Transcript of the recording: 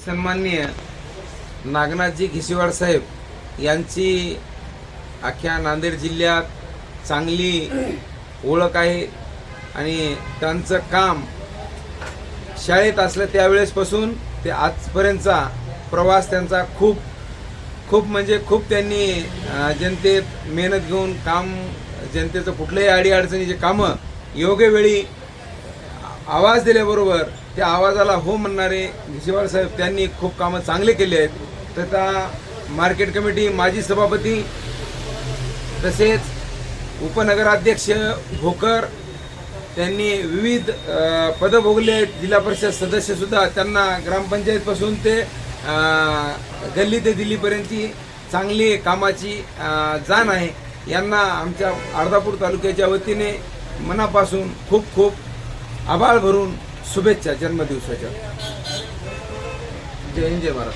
सन्माननीय नागनाथजी घिसेवाड साहेब यांची अख्ख्या नांदेड जिल्ह्यात चांगली ओळख आहे आणि त्यांचं काम शाळेत असलं त्यावेळेसपासून ते आजपर्यंतचा प्रवास त्यांचा खूप खूप म्हणजे खूप त्यांनी जनतेत मेहनत घेऊन काम जनतेचं कुठल्याही अडीअडचणीचे कामं योग्य वेळी आवाज दिल्याबरोबर त्या आवाजाला हो म्हणणारे घिसेवाड साहेब त्यांनी खूप कामं चांगले केले आहेत. तथा मार्केट कमिटी माजी सभापती तसेच उपनगराध्यक्ष भोकर त्यांनी विविध पदं भोगले आहेत जिल्हा परिषद सदस्यसुद्धा त्यांना ग्रामपंचायतपासून ते गल्ली ते दिल्लीपर्यंतची चांगली कामाची जाण आहे. यांना आमच्या अर्धापूर तालुक्याच्या वतीने मनापासून खूप खूप आभाळ भरून शुभेच्छा जन्मदिवसाच्या. जय जय महाराज